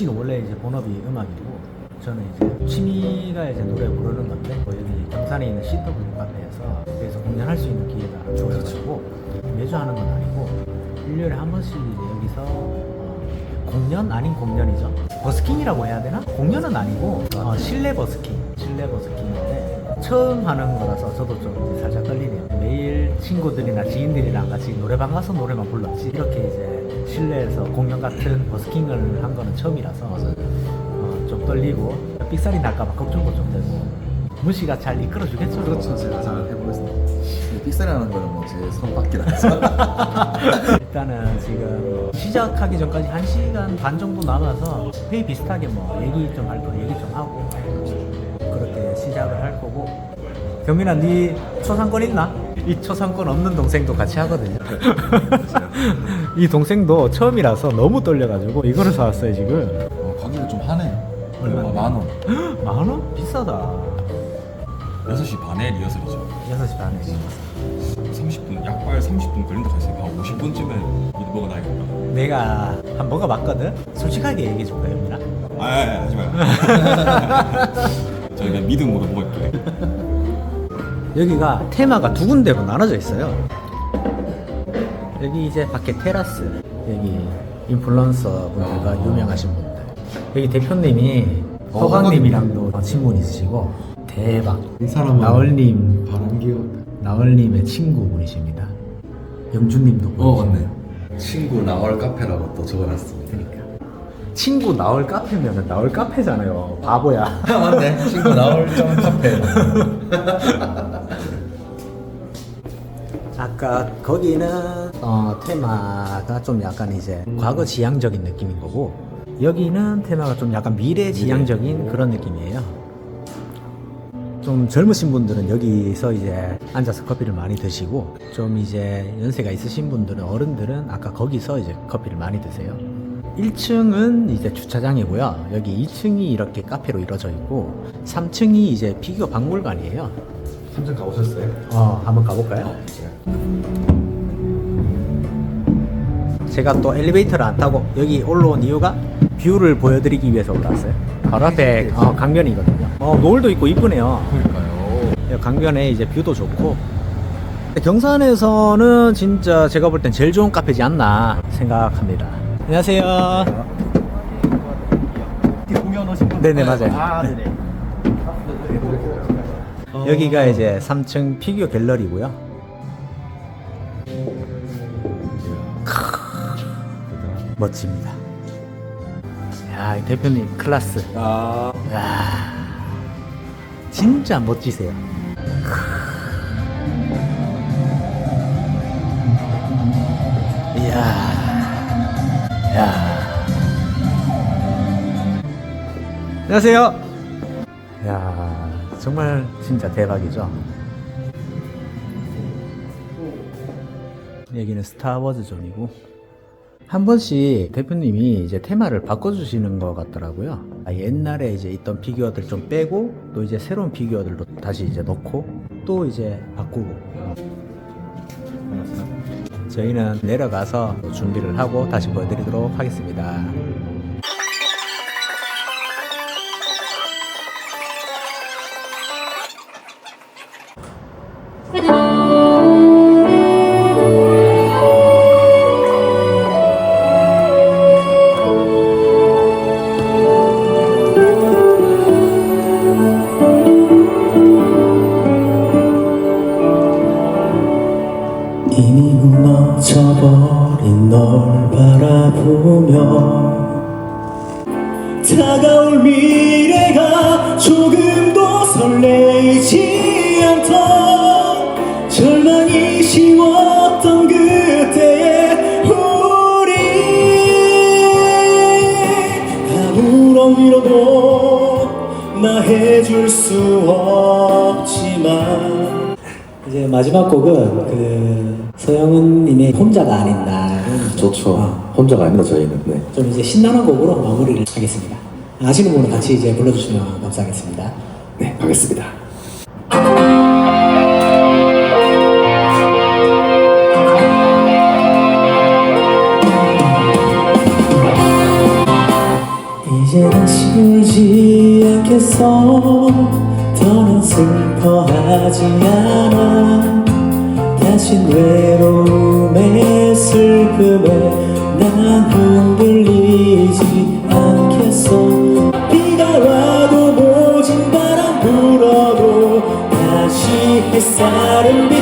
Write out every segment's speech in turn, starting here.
문 씨는 원래 이제 본업이 음악이고 저는 이제 취미가 이제 노래 부르는 건데 뭐 여기 경산에 있는 CW 카페에서 여기서 공연할 수 있는 기회가 주어져가지고 매주 하는 건 아니고 1년에 한 번씩 여기서 어, 공연? 아닌 공연이죠. 버스킹이라고 해야 되나? 공연은 아니고 어, 실내 버스킹. 실내 버스킹인데 처음 하는 거라서 저도 좀 살짝 떨리네요 친구들이나 지인들이랑 같이 노래방 가서 노래만 불렀지 이렇게 이제 실내에서 공연 같은 버스킹을 한 거는 처음이라서 어, 좀 떨리고 삑살이 날까봐 걱정도 좀 되고 무시가 잘 이끌어 주겠죠 그렇죠. 제가 잘 해보겠습니다. 이 픽셀이라는 거는 뭐제 손밖에 안 해서. 일단은 지금 시작하기 전까지 1시간 반 정도 남아서 회의 비슷하게 뭐 얘기 좀 할 거 얘기 좀 하고 그렇게 시작을 할 거고 경민아 네 초상권 있나? 이 초상권 없는 동생도 같이 하거든요 이 동생도 처음이라서 너무 떨려가지고 이거를 사왔어요 지금 어, 가격이 좀 하네요. 얼마인데? 만 원. 만 원? 비싸다 6시 반에 리허설이죠. 6시 반에 지금 30분, 약발 30분 걸린다 했어요. 한 50분쯤에 미리 먹어놔야겠다. 내가 한 번 먹어봤거든? 솔직하게 얘기해 줄까 경민아? 아, 아, 아, 하지 마요. 저희가 믿음으로 먹을게. 여기가 테마가 두 군데로 나눠져 있어요. 여기 이제 밖에 테라스, 여기 인플루언서 분들과 아. 유명하신 분들. 여기 대표님이 어, 허강님이랑도 친분 있으시고 대박. 이 사람은 나얼님, 바람기요. 나얼님의 친구분이십니다. 영준님도 어 보이시고. 맞네. 친구 나얼 카페라고 또 적어놨습니다. 그러니까. 친구 나얼 카페면은 나얼 카페잖아요. 바보야. 아 맞네. 친구 나얼 점 카페. 아까 거기는 어, 테마가 좀 약간 이제 과거 지향적인 느낌인 거고 여기는 테마가 좀 약간 미래 지향적인 그런 느낌이에요. 좀 젊으신 분들은 여기서 이제 앉아서 커피를 많이 드시고 좀 이제 연세가 있으신 분들은 어른들은 아까 거기서 이제 커피를 많이 드세요. 1층은 이제 주차장이고요. 여기 2층이 이렇게 카페로 이루어져 있고 3층이 이제 피규어 박물관이에요. 삼성 가보셨어요? 어, 한번 가볼까요? 제가 또 엘리베이터를 안 타고 여기 올라온 이유가 뷰를 보여드리기 위해서 올라왔어요. 바로 앞에 어, 강변이거든요. 어, 노을도 있고 이쁘네요. 그러니까요. 강변에 이제 뷰도 좋고 경산에서는 진짜 제가 볼 땐 제일 좋은 카페지 않나 생각합니다. 안녕하세요. 공연 오신 분? 네네 맞아요. 아, 네네. 여기가 이제 3층 피규어 갤러리고요. 멋집니다. 야, 이 대표님 클라스. 아 야, 진짜 멋지세요. 이야, 야. 안녕하세요. 야, 정말 진짜 대박이죠. 여기는 스타워즈 존이고 한 번씩 대표님이 이제 테마를 바꿔주시는 것 같더라고요. 아, 옛날에 이제 있던 피규어들 좀 빼고 또 이제 새로운 피규어들도 다시 이제 넣고 또 이제 바꾸고. 저희는 내려가서 준비를 하고 다시 보여드리도록 하겠습니다. 마지막 곡은 그 서영은님의 혼자가 아닌 날은 좋죠. 아. 혼자가 아닙니다, 저희는. 네. 좀 이제 신나는 곡으로 마무리를 하겠습니다. 아시는 분은 같이 이제 불러주시면 감사하겠습니다. 네, 가겠습니다. 이제 다시 울지 않겠어 슬퍼하지 않아. 다신 외로움에 슬픔에 난 흔들리지 않겠어. 비가 와도 모진 바람 불어도 다시 햇살은 비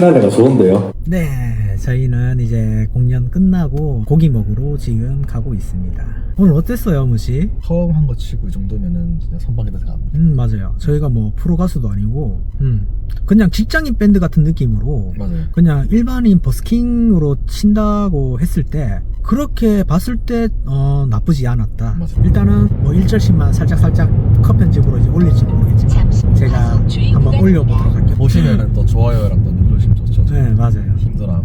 피날레가 좋은데요? 네, 저희는 이제 공연 끝나고 고기 먹으러 지금 가고 있습니다. 오늘 어땠어요, 무시? 처음 한 거 치고 이 정도면은 진짜 선방에다 생각합니다. 음, 맞아요. 저희가 뭐 프로 가수도 아니고, 음, 그냥 직장인 밴드 같은 느낌으로 맞아요. 그냥 일반인 버스킹으로 친다고 했을 때 그렇게 봤을 때 어, 나쁘지 않았다. 맞아요. 일단은 뭐 1절씩만 살짝 살짝 컷 편집으로 이제 올릴지 모르겠지만 제가 한번 올려보도록 할게요. 보시면은 또 좋아요랑 또. 네, 맞아요. 힘들어하고.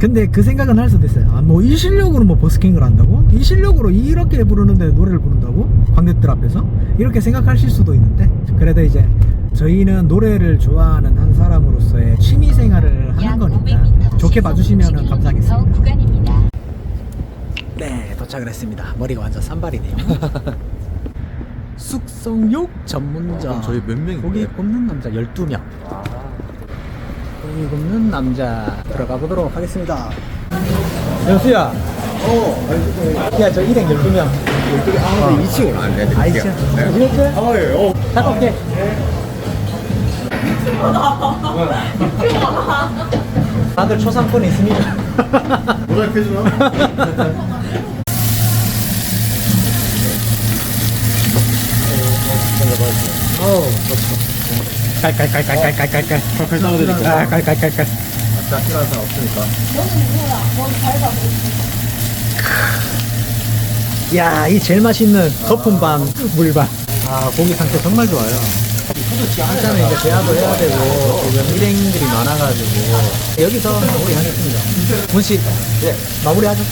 근데 그 생각은 할 수도 있어요. 아, 뭐 이 실력으로 뭐 버스킹을 한다고? 이 실력으로 이렇게 부르는데 노래를 부른다고? 관객들 앞에서? 이렇게 생각하실 수도 있는데 그래도 이제 저희는 노래를 좋아하는 한 사람으로서의 취미 생활을 하는 거니까 좋게 봐주시면 감사하겠습니다. 구간입니다. 네, 도착을 했습니다. 머리가 완전 산발이네요. 숙성육 전문점. 아, 저희 몇 명인데? 고기 굽는 남자 12명. 고기 굽는 남자 들어가 보도록 하겠습니다. 영수야. 어, 야, 저 일행 12명. 12명. 아, 근데 2층으로 안 돼. 아, 이층. 이렇게? 아, 예. 어. 갔다 올게. 다들 초상권 있습니다. 모자이크 해주나? 어우, 좋죠. 깔깔깔깔깔깔깔깔. 칼 잡아드릴게요. 아, 깔깔깔깔. 자, 필요한 사람 없으니까. 야, 이 제일 맛있는 거품반 물반. 아, 고기 상태 정말 좋아요. 일단은 이제 대화도 해야 되고, 지금 일행들이 많아가지고, 여기서 마무리 하겠습니다. 문씨, 예, 마무리하죠.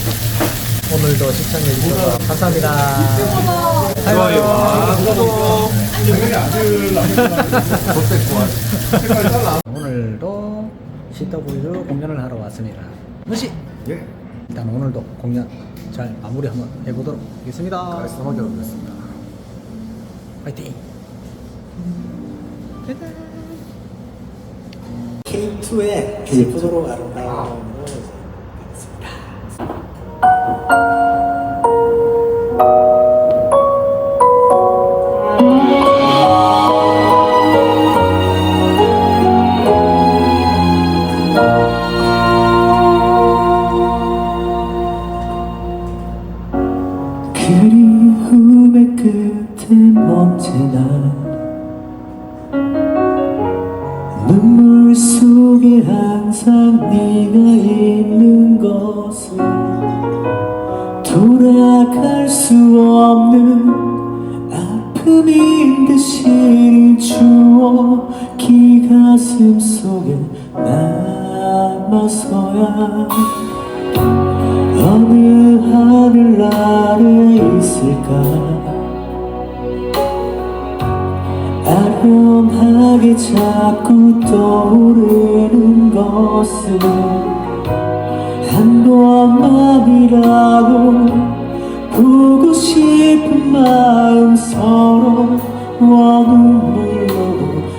오늘도 시청해주셔서 감사합니다. 좋아요. 오늘도 CW 공연을 하러 왔습니다. 문씨, 예. 일단 오늘도 공연 잘 마무리 한번 해보도록 하겠습니다. 깔끔하게 하겠습니다. 파이팅! K2의 슬프도록 아름다움 그리움의 끝에 언제나 눈물 속에 항상 네가 있는 것은 돌아갈 수 없는 아픔인 듯이 추억이 가슴 속에 남아서야 어느 하늘 아래 있을까? 아련하게 자꾸 떠오르는 것은 한 번 만이라도 보고 싶은 마음 서로 눈물로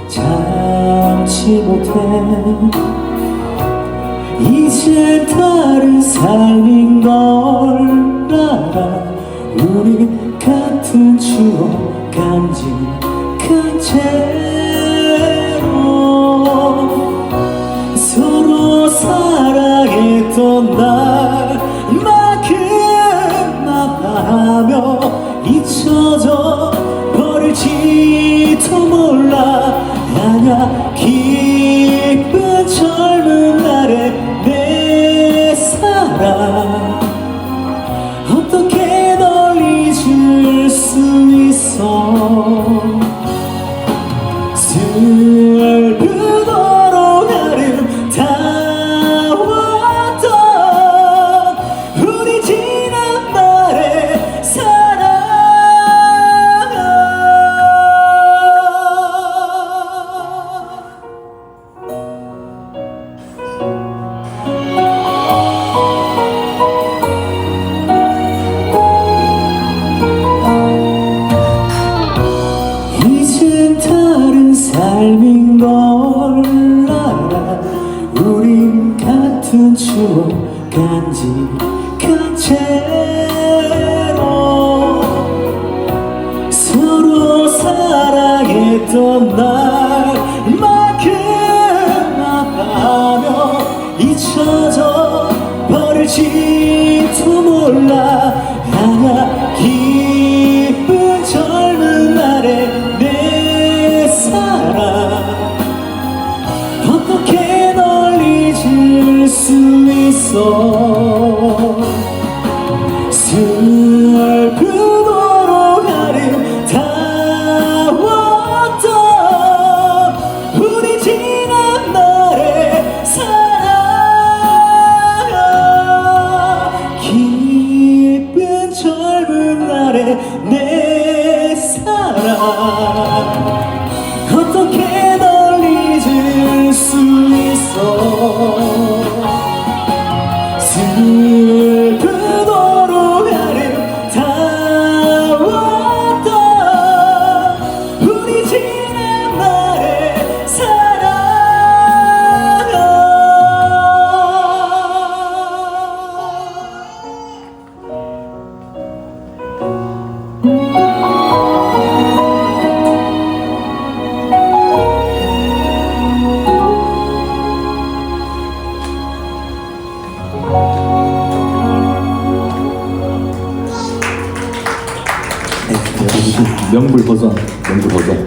참지 못해 이제 다른 삶인 걸 알아. 우리 같은 추억 간직한 채로 서로 사랑 추억 간직한 채로 서로 사랑했던 날만큼 아파하며 잊혀져 버릴지도 몰라. sol. 명불 버전. 명불 버전.